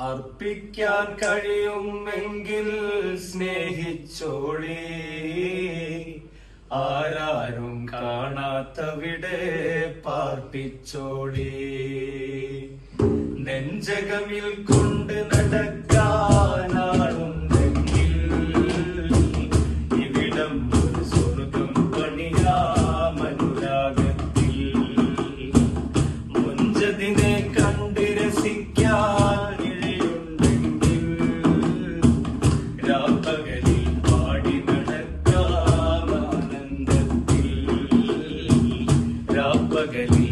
അർപ്പിക്കാൻ കഴിയുമെങ്കിൽ സ്നേഹിച്ചോളി. ആരാരും കാണാത്തവിടെ പാർപ്പിച്ചോളി. നെഞ്ചകമിൽ കൊണ്ട് നടക്ക galinha.